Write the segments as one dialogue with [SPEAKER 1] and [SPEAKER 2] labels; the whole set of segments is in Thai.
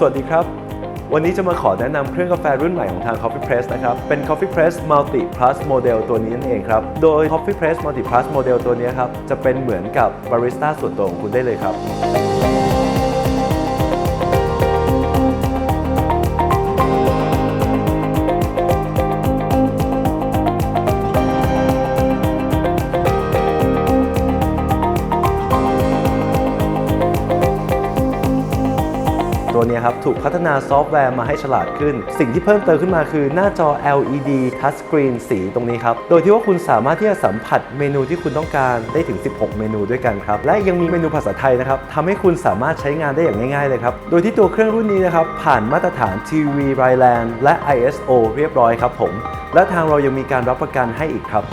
[SPEAKER 1] สวัสดีครับ วันนี้จะมาขอแนะนำเครื่องกาแฟรุ่นใหม่ของทาง Coffee Press นะครับ เป็น Coffee Press Multi Plus Model ตัวนี้นั่นเองครับ โดย Coffee Press Multi Plus Model ตัวนี้ครับ จะเป็นเหมือนกับบาริสต้าส่วนตัวของคุณได้เลยครับ ตัวนี้ครับถูกพัฒนาซอฟต์แวร์มาให้ฉลาดขึ้น สิ่งที่เพิ่มเติมขึ้นมาคือหน้าจอ LED Touchscreen สีตรงนี้ครับ โดยที่ว่าคุณสามารถที่จะสัมผัสเมนูที่คุณต้องการได้ถึง 16 เมนูด้วยกันครับ และยังมีเมนูภาษาไทยนะครับทำให้คุณสามารถใช้งานได้อย่างง่ายๆเลยครับ โดยที่ตัวเครื่องรุ่นนี้นะครับผ่านมาตรฐาน TV r i l a n d และ ISO เรียบร้อยครับผม และทางเรายังมีการรับประกันให้อีกครับ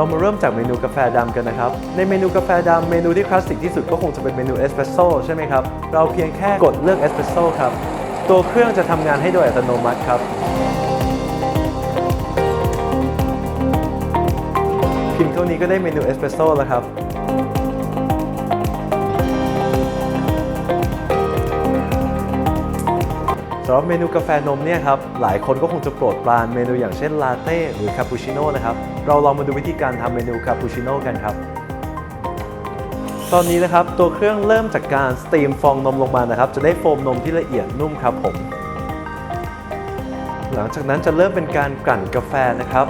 [SPEAKER 1] เรามาเริ่มจากเมนูกาแฟดำกันนะครับ ในเมนูกาแฟดำเมนูที่คลาสสิกที่สุดก็คงจะเป็นเมนูเอสเปรสโซ่ใช่ไหมครับ เราเพียงแค่กดเลือกเอสเปรสโซ่ครับ ตัวเครื่องจะทำงานให้โดยอัตโนมัติครับเพียงเท่านี้ก็ได้เมนูเอสเปรสโซ่แล้วครับำหรับเมนูกาแฟนมเนี่ยครับหลายคนก็คงจะโปรดปรานเมนูอย่างเช่นลาเต้หรือคาปูชิโน่นะครับเราลองมาดูวิธีการทำเมนูคาปูชิโน่กันครับตอนนี้นะครับตัวเครื่องเริ่มจากการสตรีมฟองนมลงมานะครับ จะได้โฟมนมที่ละเอียดนุ่มครับผม หลังจากนั้นจะเริ่มเป็นการกลั่นกาแฟนะครับ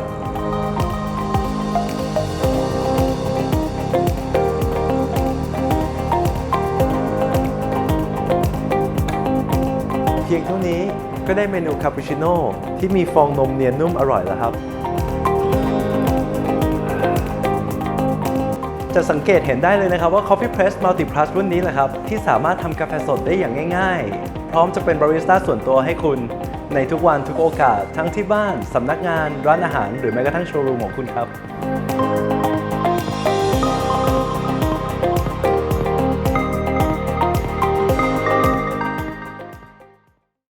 [SPEAKER 1] พียงเท่านี้ก็ได้เมนูคาปูชิโน่ที่มีฟองนมเนียนนุ่มอร่อยแล้วครับ จะสังเกตเห็นได้เลยนะครับว่า Coffee Press Multi Plus รุ่นนี้แหละครับ ที่สามารถทำกาแฟสดได้อย่างง่าย ๆ พร้อมจะเป็นบาริสต้าส่วนตัวให้คุณ ในทุกวันทุกโอกาสทั้งที่บ้านสำนักงานร้านอาหาร หรือแม้กระทั่งโชว์รูมของคุณครับ